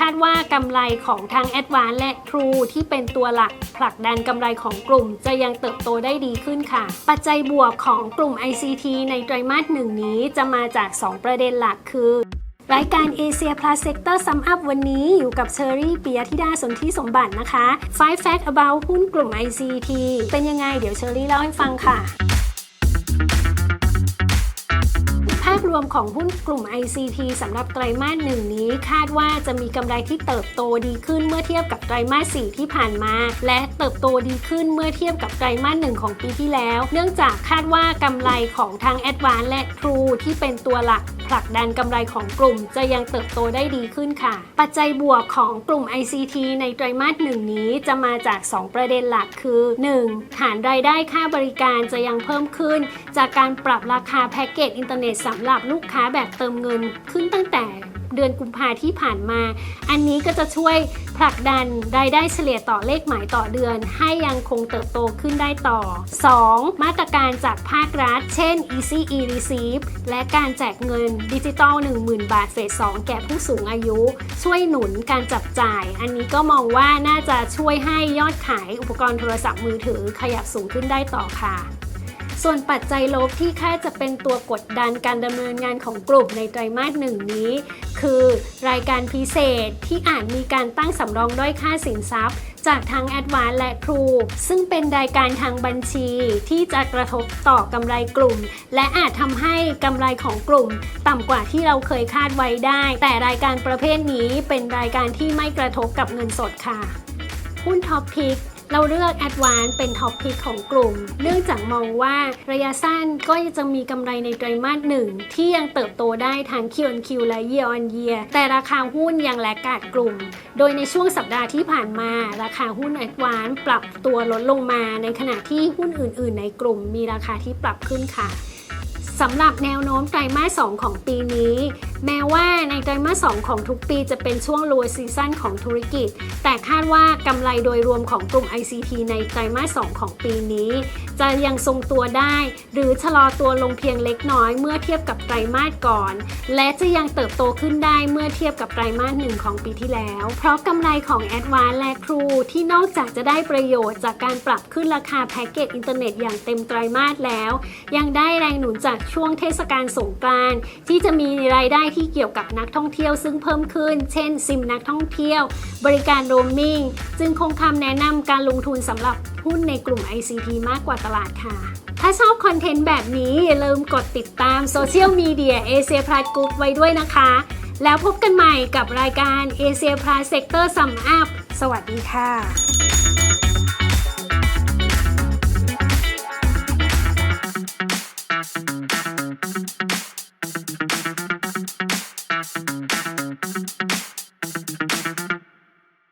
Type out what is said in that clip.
คาดว่ากำไรของทั้ง a d v a n c e และ True ที่เป็นตัวหลักผลักดันกำไรของกลุ่มจะยังเติบโตได้ดีขึ้นค่ะ ปัจจัยบวกของกลุ่ม ICT ในไตรมาสหนึ่งนี้จะมาจาก 2 ประเด็นหลักคือ รายการ Asia Plus Sector Sum Up วันนี้อยู่กับเชอรี่ปิยธิดาสนธิสมบัตินะคะ Five Fact About หุ้นกลุ่ม ICT เป็นยังไงเดี๋ยวเชอรี่เล่าให้ฟังค่ะ วมของหุ้นกลุ่ม ICT สำหรับไตรมาสหนึ่งนี้ คาดว่าจะมีกำไรที่เติบโตดีขึ้นเมื่อเทียบกับไตรมาส 4 ที่ผ่านมา และเติบโตดีขึ้นเมื่อเทียบกับไตรมาสหนึ่งของปีที่แล้ว เนื่องจากคาดว่ากำไรของทั้ง a d v a n c e และ True ที่เป็นตัวหลักผลักดันกำไรของกลุ่มจะยังเติบโตได้ดีขึ้นค่ะ ปัจจัยบวกของกลุ่ม ICT ในไตรมาสหนึ่งนี้จะมาจาก 2 ประเด็นหลักคือ 1. ฐานรายได้ค่าบริการจะยังเพิ่มขึ้น จากการปรับราคาแพ็กเกจอินเทอร์เน็ตสำหรับลูกค้าแบบเติมเงินขึ้นตั้งแต่เดือนกุมภาที่ผ่านมา อันนี้ก็จะช่วยผลักดันรายได้เฉลี่ยต่อเลขหมายต่อเดือน ให้ยังคงเติบโตขึ้นได้ต่อ 2. มาตรการจากภาครัฐ เช่น Easy e Receive และการแจกเงินดิจิตอล10,000 บาทเฟส2แก่ผู้สูงอายุ ช่วยหนุนการจับจ่าย อันนี้ก็มองว่าน่าจะช่วยให้ยอดขายอุปกรณ์โทรศัพท์มือถือขยับสูงขึ้นได้ต่อค่ะ ส่วนปัจจัยลบที่คาดจะเป็นตัวกดดันการดำเนินงานของกลุ่มในไตรมาสหนึ่งนี้ คือรายการพิเศษที่อาจมีการตั้งสำรองด้อยค่าสินทรัพย์ จากทาง a d v a n c e และ True ซึ่งเป็นรายการทางบัญชีที่จะกระทบต่อกำไรกลุ่ม และอาจทำให้กำไรของกลุ่ม ต่ำกว่าที่เราเคยคาดไว้ได้ แต่รายการประเภทนี้เป็นรายการที่ไม่กระทบกับเงินสดค่ะหุ้นท็อปพิก เราเลือก a d v a n c e เป็นท็อปพิกของกลุ่ม เนื่องจากมองว่าระยะสั้นก็จะมีกำไรในไตรมาสหนึ่งที่ยังเติบโตได้ทั้ง Q on Q และ Year on Year แต่ราคาหุ้นยังแลกกาดกลุ่ม โดยในช่วงสัปดาห์ที่ผ่านมา ราคาหุ้น a d v a n c e ปรับตัวลดลงมา ในขณะที่หุ้นอื่น ๆ ในกลุ่ม มีราคาที่ปรับขึ้นค่ะสำหรับแนวโน้มไตรมาส 2 ของปีนี้ แม้ว่าในไตรมาส 2 ของทุกปีจะเป็นช่วง low season ของธุรกิจ แต่คาดว่ากำไรโดยรวมของกลุ่ม ICT ในไตรมาส 2 ของปีนี้ จะยังทรงตัวได้ หรือชะลอตัวลงเพียงเล็กน้อยเมื่อเทียบกับไตรมาสก่อน และจะยังเติบโตขึ้นได้เมื่อเทียบกับไตรมาส1ของปีที่แล้ว เพราะกำไรของ a d v a n c e และ True ที่นอกจากจะได้ประโยชน์จากการปรับขึ้นราคาแพ็กเกจอินเทอร์เน็ตอย่างเต็มไตรมาสแล้ว ยังได้แรงหนุนจากช่วงเทศกาลสงกรานต์ที่จะมีรายได้ที่เกี่ยวกับนักท่องเที่ยวซึ่งเพิ่มขึ้น เช่น ซิมนักท่องเที่ยว บริการโรมมิ่ง จึงคงคำแนะนำการลงทุนสำหรับหุ้นในกลุ่ม ICT มากกว่าตลาดค่ะ ถ้าชอบคอนเทนต์แบบนี้อย่าลืมกดติดตามโซเชียลมีเดีย Asia Plus Group ไว้ด้วยนะคะ แล้วพบกันใหม่กับรายการ Asia Plus Sector Sum Up สวัสดีค่ะ